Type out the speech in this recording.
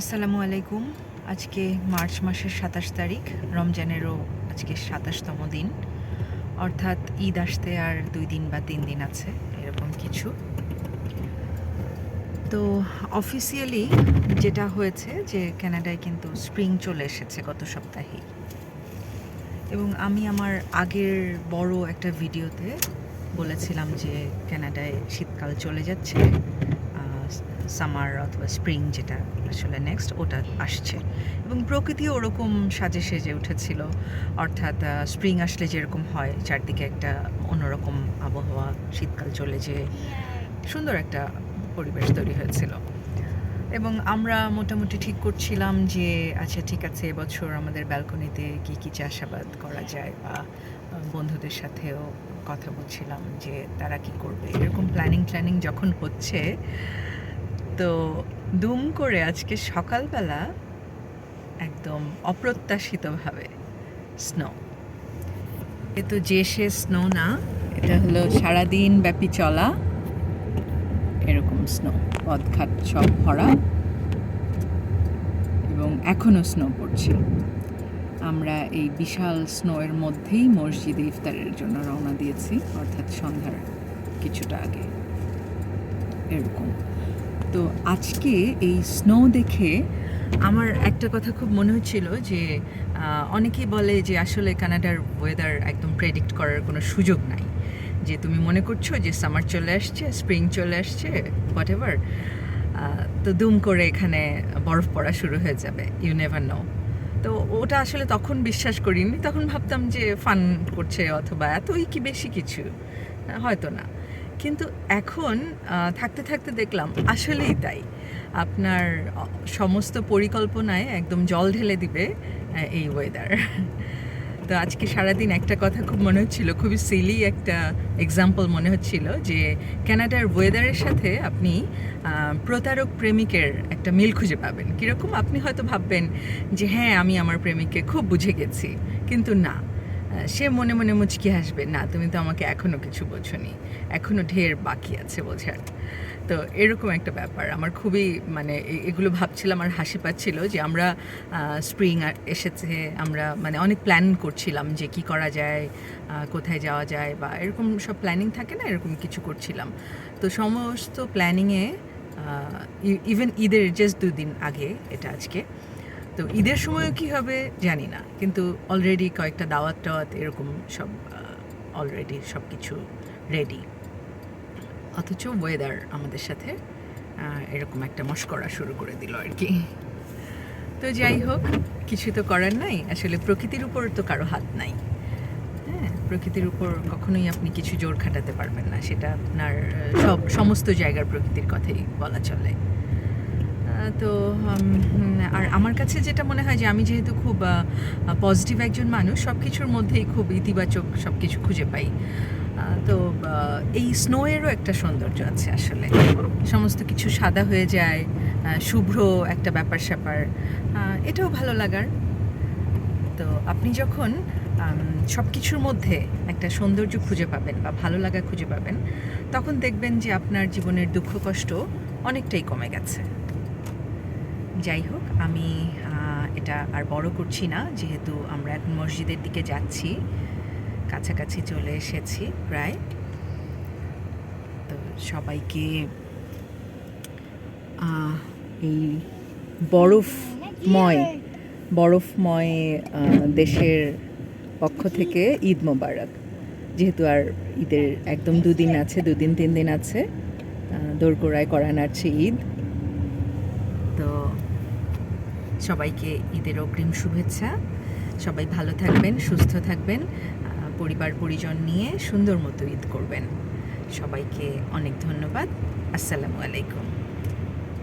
আসসালামু আলাইকুম। আজকে মার্চ মাসের সাতাশ তারিখ, রমজানেরও আজকে সাতাশতম দিন। অর্থাৎ ঈদ আসতে আর দুই দিন বা তিন দিন আছে, এরকম কিছু। তো অফিসিয়ালি যেটা হয়েছে যে ক্যানাডায় কিন্তু স্প্রিং চলে এসেছে গত সপ্তাহেই। এবং আমি আমার আগের বড় একটা ভিডিওতে বলেছিলাম যে ক্যানাডায় শীতকাল চলে যাচ্ছে। সামার অথবা স্প্রিং যেটা আসলে নেক্সট ওটা আসছে। এবং প্রকৃতিও ওরকম সাজে সেজে উঠেছিল। অর্থাৎ স্প্রিং আসলে যেরকম হয়, চারদিকে একটা অন্যরকম আবহাওয়া, শীতকাল চলে যে সুন্দর একটা পরিবেশ তৈরি হয়েছিল। এবং আমরা মোটামুটি ঠিক করছিলাম যে আচ্ছা ঠিক আছে, এবছর আমাদের ব্যালকনিতে কি কি চাষাবাদ করা যায় বা বন্ধুদের সাথেও কথা বলছিলাম যে, তারা কি করবে? এরকম প্ল্যানিং প্ল্যানিং যখন হচ্ছে তো দুম করে আজকে সকালবেলা একদম অপ্রত্যাশিতভাবে স্নো এ তো যে সে স্নো না, এটা হলো সারাদিন ব্যাপী চলা, এরকম স্নো পদঘাট সব ভরা, এবং এখনও স্নো পড়ছে। আমরা এই বিশাল স্নোয়ের মধ্যেই মসজিদে ইফতারের জন্য রওনা দিয়েছি, অর্থাৎ সন্ধ্যার কিছুটা আগে। এরকম। তো আজকে এই স্নো দেখে আমার একটা কথা খুব মনে হচ্ছিল যে অনেকেই বলে যে আসলে কানাডার ওয়েদার একদম প্রেডিক্ট করার কোনো সুযোগ নাই। যে তুমি মনে করছ যে সামার চলে আসছে স্প্রিং চলে আসছে হোয়াট এভার তো দুম করে এখানে বরফ পড়া শুরু হয়ে যাবে ইউ নেভার নো তো ওটা আসলে তখন বিশ্বাস করিনি, তখন ভাবতাম যে ফান করছে অথবা এতই কি বেশি কিছু, হয়তো না। কিন্তু এখন থাকতে থাকতে দেখলাম আসলেই তাই। আপনার সমস্ত পরিকল্পনায় একদম জল ঢেলে দিবে এই ওয়েদার তো আজকে সারাদিন একটা কথা খুব মনে হচ্ছিল, খুবই সিলি একটা এক্সাম্পল মনে হচ্ছিল যে ক্যানাডার ওয়েদারের সাথে আপনি প্রতারক প্রেমিকের একটা মিল খুঁজে পাবেন। কীরকম আপনি হয়তো ভাববেন যে হ্যাঁ আমি আমার প্রেমিককে খুব বুঝে গেছি। কিন্তু না। সে মনে মনে মুচকি হাসবে, না, তুমি তো আমাকে এখনও কিছু বোঝনি এখনও ঢের বাকি আছে বোঝার। তো এরকম একটা ব্যাপার। আমার খুবই মানে এগুলো ভাবছিলাম আর হাসি পাচ্ছিল যে আমরা স্প্রিং এসেছে, আমরা মানে অনেক প্ল্যান করছিলাম যে কি করা যায় কোথায় যাওয়া যায় বা এরকম সব প্ল্যানিং থাকে না, এরকম কিছু করছিলাম। তো সমস্ত প্ল্যানিংয়ে ইভেন ঈদের জাস্ট দুদিন আগে, এটা আজকে তো ঈদের সময়ও কি হবে জানি না, কিন্তু অলরেডি কয়েকটা দাওয়াত টাওয়াত এরকম সব অলরেডি সব কিছু রেডি অথচ ওয়েদার আমাদের সাথে এরকম একটা মস্করা শুরু করে দিল আর কি। তো যাই হোক, কিছু তো করার নাই, আসলে প্রকৃতির উপর তো কারও হাত নাই। হ্যাঁ প্রকৃতির উপর কখনোই আপনি কিছু জোর খাটাতে পারবেন না, সেটা আপনার সব, সমস্ত জায়গার প্রকৃতির কথাই বলা চলে। তো আর আমার কাছে যেটা মনে হয় যে আমি যেহেতু খুব পজিটিভ একজন মানুষ সব কিছুর মধ্যেই খুব ইতিবাচক সব কিছু খুঁজে পাই। তো এই স্নোয়েরও একটা সৌন্দর্য আছে আসলে। সমস্ত কিছু সাদা হয়ে যায় শুভ্র একটা ব্যাপার স্যাপার এটাও ভালো লাগার। তো, আপনি যখন সব কিছুর মধ্যে একটা সৌন্দর্য খুঁজে পাবেন বা ভালো লাগা খুঁজে পাবেন, তখন দেখবেন যে আপনার জীবনের দুঃখ কষ্ট অনেকটাই কমে গেছে। যাই হোক, আমি এটা আর বড় করছি না, যেহেতু আমরা এখন মসজিদের দিকে যাচ্ছি, কাছাকাছি চলে এসেছি প্রায়। তো সবাইকে এই বরফময় বরফময় দেশের পক্ষ থেকে ঈদ মোবারক। যেহেতু আর ঈদের একদম দুদিন আছে, দুদিন, তিন দিন আছে দোরগোড়ায় করা নাড়ছে ঈদ। তো সবাইকে ঈদের অগ্রিম শুভেচ্ছা। সবাই ভালো থাকবেন, সুস্থ থাকবেন পরিবার, পরিজন নিয়ে সুন্দর মতো ঈদ করবেন। সবাইকে অনেক ধন্যবাদ। আসসালামু আলাইকুম।